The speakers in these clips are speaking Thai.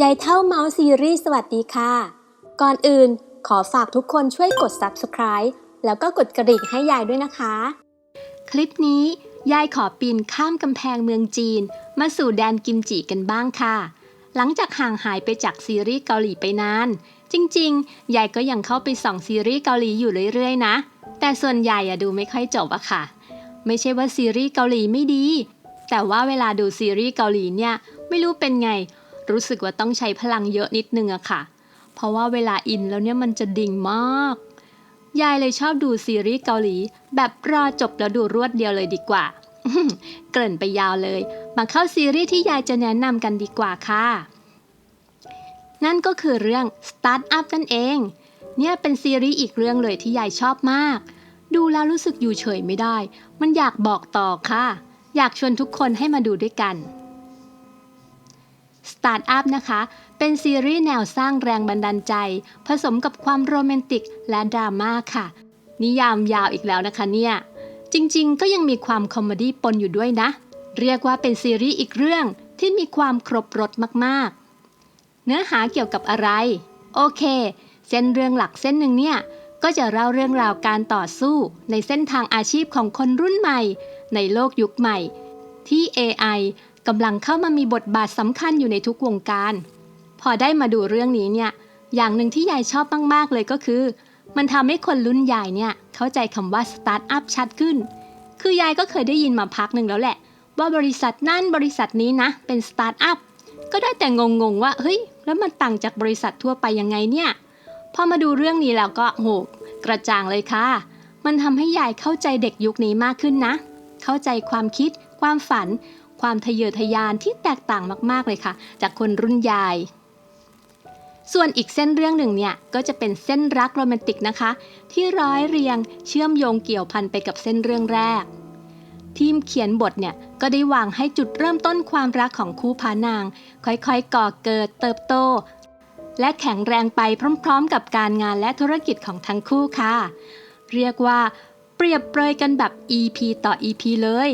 ยายเท่าเมาส์ซีรีส์สวัสดีค่ะ ก่อนอื่นขอฝากทุกคนช่วยกด subscribe แล้วก็กดกระดิ่งให้ยายด้วยนะคะ คลิปนี้ยายขอปีนข้ามกำแพงเมืองจีน มาสู่แดนกิมจิกันบ้างค่ะ หลังจากห่างหายไปจากซีรีส์เกาหลีไปนาน จริงๆ ยายก็ยังเข้าไปส่องซีรีส์เกาหลีอยู่เรื่อยๆ นะ แต่ส่วนใหญ่อะดูไม่ค่อยจบอะค่ะ ไม่ใช่ว่าซีรีส์เกาหลีไม่ดี แต่ว่าเวลาดูซีรีส์เกาหลีเนี่ยไม่รู้เป็นไง รู้สึกว่าต้องใช้พลังเยอะนิดนึงอะค่ะ เพราะว่าเวลาอินแล้วเนี่ยมันจะดิ่งมาก ยายเลยชอบดูซีรีส์เกาหลี แบบรอจบแล้วดูรวดเดียวเลยดีกว่า เกริ่นไปยาวเลย มาเข้าซีรีส์ที่ยายจะแนะนำกันดีกว่าค่ะ นั่นก็คือเรื่อง Start Up นั่นเอง เนี่ยเป็นซีรีส์อีกเรื่องเลยที่ยายชอบมาก ดูแล้วรู้สึกอยู่เฉยไม่ได้ มันอยากบอกต่อค่ะ อยากชวนทุกคนให้มาดูด้วยกัน Start Up นะคะ เป็นซีรีส์แนวสร้างแรงบันดาลใจ ผสมกับความโรแมนติกและดราม่าค่ะ นิยามยาวอีกแล้วนะคะเนี่ย จริงๆ ก็ยังมีความคอมเมดี้ปนอยู่ด้วยนะ เรียกว่าเป็นซีรีส์อีกเรื่องที่มีความครบรถมากๆ เนื้อหาเกี่ยวกับอะไร โอเค เส้นเรื่องหลักเส้นหนึ่งเนี่ย ก็จะเล่าเรื่องราวการต่อสู้ในเส้นทางอาชีพของคนรุ่นใหม่ ในโลกยุคใหม่ ที่ AI กำลังเข้ามามีบทบาทสำคัญอยู่ในทุกวงการ พอได้มาดูเรื่องนี้เนี่ย อย่างหนึ่งที่ยายชอบมาก ๆ เลยก็คือ มันทำให้คนรุ่นใหญ่เนี่ยเข้าใจคำว่าสตาร์ทอัพชัดขึ้น คือยายก็เคยได้ยินมาพักหนึ่งแล้วแหละ ว่าบริษัทนั่นบริษัทนี้นะ เป็นสตาร์ทอัพ ก็ได้แต่งงๆว่า เฮ้ย แล้วมันต่างจากบริษัททั่วไปยังไงเนี่ย พอมาดูเรื่องนี้แล้วก็โหกระจ่างเลยค่ะ มันทำให้ยายเข้าใจเด็กยุคนี้มากขึ้นนะ เข้าใจความคิด ความฝัน ความทะเยอทะยานที่แตกต่างมากๆเลยค่ะ จากคนรุ่นยาย ส่วนอีกเส้นเรื่องหนึ่งเนี่ยก็จะเป็นเส้นรักโรแมนติกนะคะ ที่ร้อยเรียงเชื่อมโยงเกี่ยวพันไปกับเส้นเรื่องแรก ทีมเขียนบทเนี่ยก็ได้วางให้จุดเริ่มต้นความรักของคู่พานาง ค่อยๆ ก่อเกิดเติบโต และแข็งแรงไปพร้อมๆ กับการงานและธุรกิจของทั้งคู่ค่ะ เรียกว่าเปรียบเปรยกันแบบ EP ต่อ EP เลย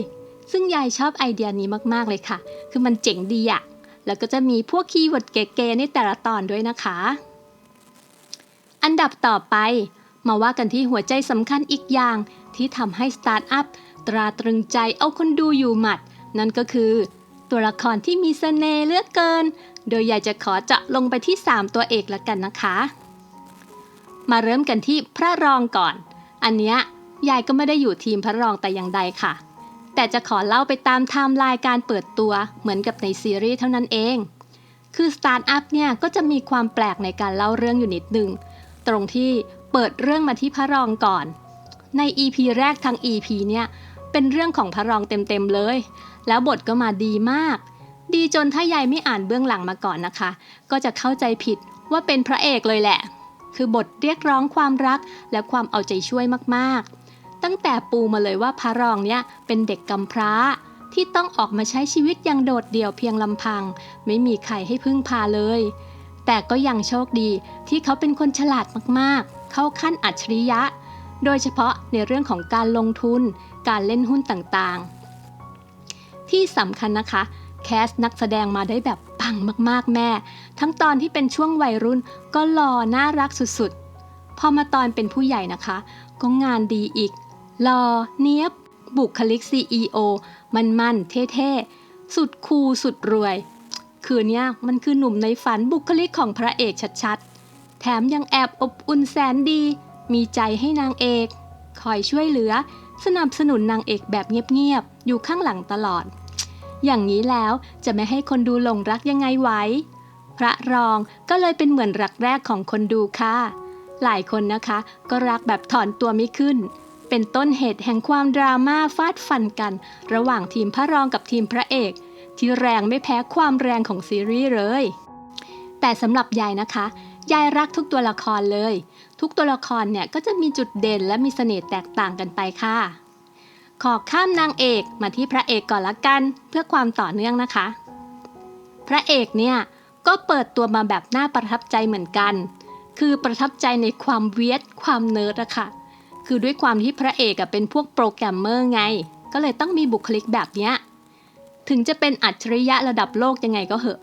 ซึ่งยายชอบไอเดียนี้มากๆเลยค่ะ คือมันเจ๋งดีอะแล้วก็จะมีพวกคีย์เวิร์ดเก๋ๆในแต่ละตอนด้วยนะคะ อันดับต่อไป มาว่ากันที่หัวใจสำคัญอีกอย่างที่ทำให้สตาร์ทอัพตราตรึงใจเอาคนดูอยู่หมัด นั่นก็คือ ตัวละครที่มีเสน่ห์เลือกเกิน โดยอยากจะขอเจาะลงไปที่ 3 ตัวเอกละกันนะคะ มาเริ่มกันที่พระรองก่อน อันเนี้ยยายก็ไม่ได้อยู่ทีมพระรองแต่อย่างใดค่ะ แต่จะขอเล่าไปตามไทม์ไลน์การเปิดตัวเหมือนกับในซีรีส์เท่านั้นเอง คือสตาร์ทอัพเนี่ยก็จะมีความแปลกในการเล่าเรื่องอยู่นิดนึง ตรงที่เปิดเรื่องมาที่พระรองก่อน ใน EP แรกทั้ง EP เนี่ยเป็นเรื่องของพระรองเต็มๆเลย แล้วบทก็มาดีมาก ดีจนถ้ายายไม่อ่านเบื้องหลังมาก่อนนะคะ ก็จะเข้าใจผิดว่าเป็นพระเอกเลยแหละ คือบทเรียกร้องความรักและความเอาใจช่วยมากๆ ตั้งแต่ปูมาเลยว่าพระรองเนี่ยเป็นเด็กกำพร้า ที่ต้องออกมาใช้ชีวิตอย่างโดดเดี่ยวเพียงลำพัง ไม่มีใครให้พึ่งพาเลย แต่ก็ยังโชคดีที่เขาเป็นคนฉลาดมากๆ เข้าขั้นอัจฉริยะ โดยเฉพาะในเรื่องของการลงทุน การเล่นหุ้นต่างๆ ที่สำคัญนะคะ แคสนักแสดงมาได้แบบปังมากๆแม่ ทั้งตอนที่เป็นช่วงวัยรุ่นก็หล่อน่ารักสุดๆ พอมาตอนเป็นผู้ใหญ่นะคะ ก็งานดีอีก หล่อเนี้ยบ บุคลิก CEO มันๆเท่ๆ สุดคูลสุดรวย คือเนี้ยมันคือหนุ่มในฝันบุคลิกของพระเอกชัดๆ แถมยังแอบอบอุ่นแสนดี มีใจให้นางเอก คอยช่วยเหลือ สนับสนุนนางเอกแบบเงียบๆ อยู่ข้างหลังตลอด อย่างนี้แล้วจะไม่ให้คนดูหลงรักยังไงไหวพระรองก็เลยเป็นเหมือนรักแรกของคนดูค่ะ หลายคนนะคะ ก็รักแบบถอนตัวไม่ขึ้น เป็นต้นเหตุแห่งความดราม่าฟาดฟันกัน ระหว่างทีมพระรองกับทีมพระเอก ที่แรงไม่แพ้ความแรงของซีรีส์เลย แต่สำหรับยายนะคะ ยายรักทุกตัวละครเลย ทุกตัวละครเนี่ยก็จะมีจุดเด่นและมีเสน่ห์แตกต่างกันไปค่ะ ขอข้ามนางเอกมาที่พระเอกก่อนละกันเพื่อความต่อเนื่องนะคะ พระเอกเนี่ยก็เปิดตัวมาแบบน่าประทับใจเหมือนกัน คือประทับใจในความเวียดความเนิร์ดอะค่ะ คือด้วยความที่พระเอกเป็นพวกโปรแกรมเมอร์ไง ก็เลยต้องมีบุคลิกแบบเนี้ย ถึงจะเป็นอัจฉริยะระดับโลกยังไงก็เหอะ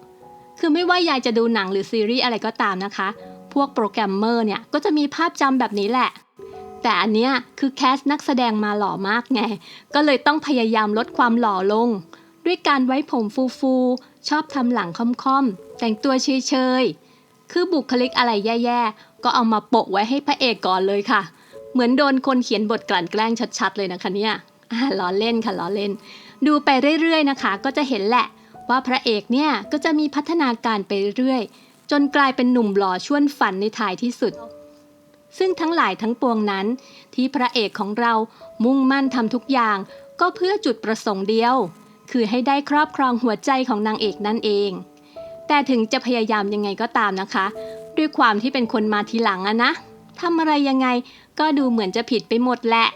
คือไม่ว่ายายจะดูหนังหรือซีรีส์อะไรก็ตามนะคะ พวกโปรแกรมเมอร์เนี่ยก็จะมีภาพจำแบบนี้แหละ แต่อันเนี้ยคือแคสนักแสดงมาหล่อมากไง ก็เลยต้องพยายามลดความหล่อลง ด้วยการไว้ผมฟูๆ ชอบทำหลังค่อมๆ แต่งตัวเฉยๆ คือบุคลิกอะไรแย่ๆ ก็เอามาโปะไว้ให้พระเอกก่อนเลยค่ะ เหมือนโดนคนเขียนบทกลั่นแกล้งชัดๆเลยนะคะเนี่ยล้อเล่นค่ะล้อเล่น ดูไปเรื่อยๆนะคะ ก็จะเห็นแหละว่าพระเอกเนี่ยก็จะมีพัฒนาการไปเรื่อยจนกลายเป็นหนุ่มหล่อชวนฝันในท้ายที่สุด ซึ่งทั้งหลายทั้งปวงนั้น ที่พระเอกของเรามุ่งมั่นทำทุกอย่าง ก็เพื่อจุดประสงค์เดียว คือให้ได้ครอบครองหัวใจของนางเอกนั่นเอง แต่ถึงจะพยายามยังไงก็ตามนะคะ ด้วยความที่เป็นคนมาทีหลังอะนะ ทำอะไรยังไง ก็ดูเหมือนจะผิดไปหมดแหละ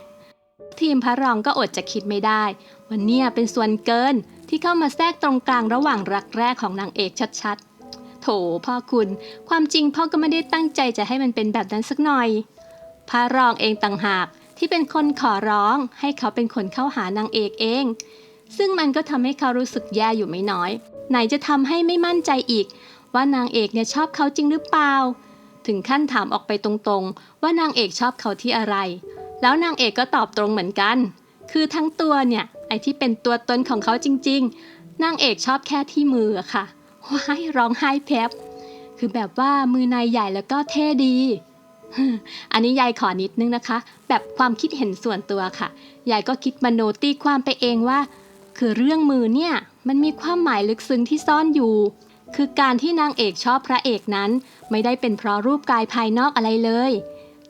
ทีมพระรองก็อดจะคิดไม่ได้ วันนี่ยเป็นส่วนเกินที่เข้ามาแทรกตรงกลางระหว่างรักแรกของนางเอกชัดๆ โถพ่อคุณ ความจริงพ่อก็ไม่ได้ตั้งใจจะให้มันเป็นแบบนั้นสักหน่อย พระรองเองต่างหากที่เป็นคนขอร้องให้เขาเป็นคนเข้าหานางเอกเอง ซึ่งมันก็ทำให้เขารู้สึกแย่อยู่ไม่น้อย ไหนจะทำให้ไม่มั่นใจอีก ว่านางเอกเนี่ยชอบเขาจริงหรือเปล่า ถึงขั้นถามออกไปตรงๆ ว่านางเอกชอบเขาที่อะไร แล้วนางเอกก็ตอบตรงเหมือนกัน คือทั้งตัวเนี่ย ไอที่เป็นตัวตนของเขาจริง ๆ นางเอกชอบแค่ที่มือค่ะ ว้ายร้องไห้แพบคือแบบว่ามือนายใหญ่แล้วก็เท่ดี อันนี้ยายขอนิดนึงนะคะ แบบความคิดเห็นส่วนตัวค่ะ ยายก็คิดมโนตีความไปเองว่า คือเรื่องมือเนี่ย มันมีความหมายลึกซึ้งที่ซ่อนอยู่ คือการที่นางเอกชอบพระเอกนั้น ไม่ได้เป็นเพราะรูปกายภายนอกอะไรเลย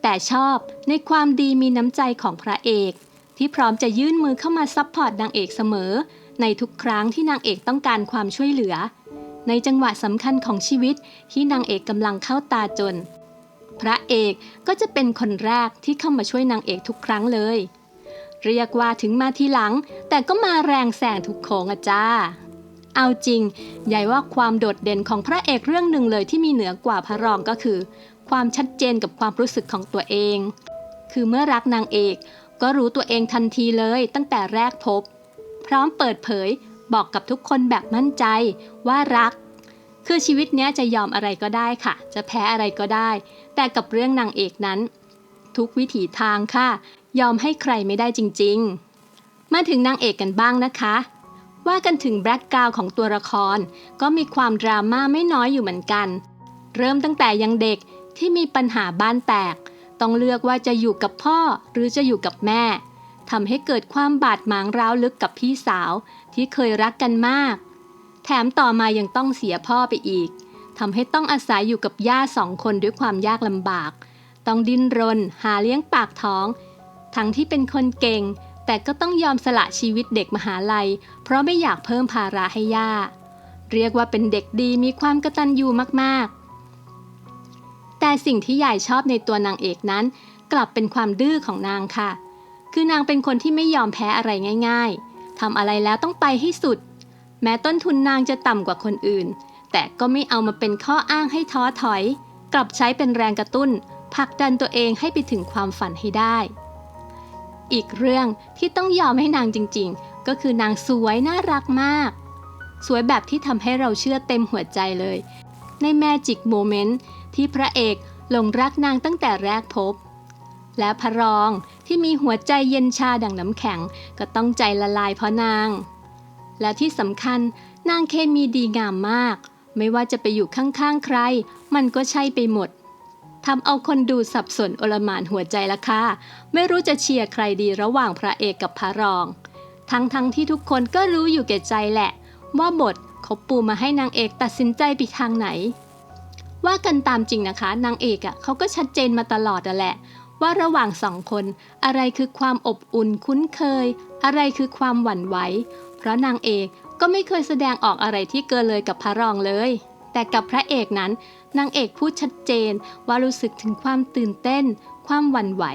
แต่ชอบในความดีมีน้ำใจของพระเอก ที่พร้อมจะยื่นมือเข้ามาซัพพอร์ตนางเอกเสมอ ในทุกครั้งที่นางเอกต้องการความช่วยเหลือ ในจังหวะสำคัญของชีวิตที่นางเอกกำลังเข้าตาจน พระเอกก็จะเป็นคนแรกที่เข้ามาช่วยนางเอกทุกครั้งเลย เรียกว่าถึงมาทีหลัง แต่ก็มาแรงแสงทุกโค้งอะจ้า เอาจริง ใหญ่ว่าความโดดเด่นของพระเอกเรื่องหนึ่งเลยที่มีเหนือกว่าพระรองก็คือ ความชัดเจนกับความรู้สึกของตัวเอง คือเมื่อรักนางเอก ก็รู้ตัวเองทันทีเลยตั้งแต่แรกพบ พร้อมเปิดเผยบอกกับทุกคนแบบมั่นใจว่ารัก คือชีวิตเนี้ยจะยอมอะไรก็ได้ค่ะ จะแพ้อะไรก็ได้ แต่กับเรื่องนางเอกนั้น ทุกวิถีทางค่ะ ยอมให้ใครไม่ได้จริง ๆ มาถึงนางเอกกันบ้างนะคะ ว่ากันถึงแบล็กกราวของตัวละคร ก็มีความดราม่าไม่น้อยอยู่เหมือนกัน เริ่มตั้งแต่ยังเด็กที่มีปัญหาบ้านแตก ต้องเลือกว่าจะอยู่กับพ่อหรือจะอยู่กับแม่ทำให้เกิดความบาดหมางร้าวลึกกับพี่สาวที่เคยรักกันมาก แถมต่อมายังต้องเสียพ่อไปอีกทำให้ต้องอาศัยอยู่กับย่าสองคนด้วยความยากลำบาก ต้องดิ้นรน หาเลี้ยงปากท้อง ทั้งที่เป็นคนเก่ง แต่ก็ต้องยอมสละชีวิตเด็กมหาลัย เพราะไม่อยากเพิ่มภาระให้ย่า เรียกว่าเป็นเด็กดีมีความกระตัญญูมากๆ แต่สิ่งที่ยายชอบในตัวนางเอกนั้น กลับเป็นความดื้อของนางค่ะ คือนางเป็นคนที่ไม่ยอมแพ้อะไรง่าย ๆทำอะไรแล้วต้องไปให้สุด แม้ต้นทุนนางจะต่ำกว่าคนอื่น แต่ก็ไม่เอามาเป็นข้ออ้างให้ท้อถอย กลับใช้เป็นแรงกระตุ้นผลักดันตัวเองให้ไปถึงความฝันให้ได้ อีกเรื่องที่ต้องยอมให้นางจริงๆ ก็คือนางสวยน่ารักมาก สวยแบบที่ทำให้เราเชื่อเต็มหัวใจเลย ในแมจิกโมเมนต์ที่พระเอกหลงรักนางตั้งแต่แรกพบ และพระรองที่มีหัวใจเย็นชาดังน้ำแข็งก็ต้องใจละลายเพราะนาง และที่สำคัญนางเคมีดีงามมาก ไม่ว่าจะไปอยู่ข้างๆใคร มันก็ใช่ไปหมด ทำเอาคนดูสับสนโอลหมานหัวใจละค่ะ ไม่รู้จะเชียร์ใครดีระหว่างพระเอกกับพระรอง ทั้งๆทที่ทุกคนก็รู้อยู่แก่ใจแหละ ว่าบทเขาปูมาให้นางเอกตัดสินใจไปทางไหน ว่ากันตามจริงนะคะ นางเอกอะ่ะเขาก็ชัดเจนมาตลอดอะแหละ ว่าระหว่างสองคนอะไรคือความอบอุ่นคุ้นเคย อะไรคือความหวั่นไหว เพราะนางเอกก็ไม่เคยแสดงออกอะไรที่เกินเลยกับพระรองเลย แต่กับพระเอกนั้น นางเอกพูดชัดเจนว่ารู้สึกถึงความตื่นเต้น ความหวั่นไหว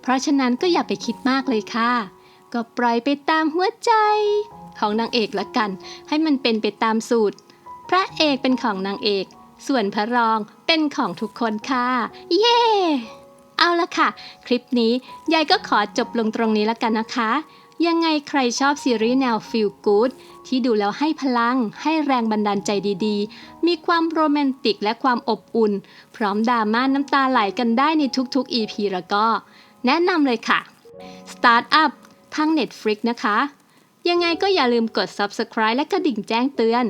เพราะฉะนั้นก็อย่าไปคิดมากเลยค่ะ ก็ปล่อยไปตามหัวใจ ของนางเอกละกัน ให้มันเป็นไปตามสูตร พระเอกเป็นของนางเอก ส่วนพระรองเป็นของทุกคนค่ะ เย้ เอาละค่ะ คลิปนี้ยายก็ขอจบลงตรงนี้แล้วกันนะคะ ยังไงใครชอบซีรีส์แนว Feel Good ที่ดูแล้วให้พลัง ให้แรงบันดาลใจดีๆ มีความโรแมนติกและความอบอุ่น พร้อมดราม่าน้ำตาไหลกันได้ในทุกๆ EP แล้วก็ แนะนำเลยค่ะ Start Up ทาง Netflix นะคะ ยังไงก็อย่าลืมกด Subscribe และกระดิ่งแจ้งเตือน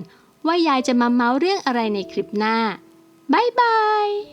ว่ายายจะมาเมาส์เรื่องอะไรในคลิปหน้า บ๊ายบาย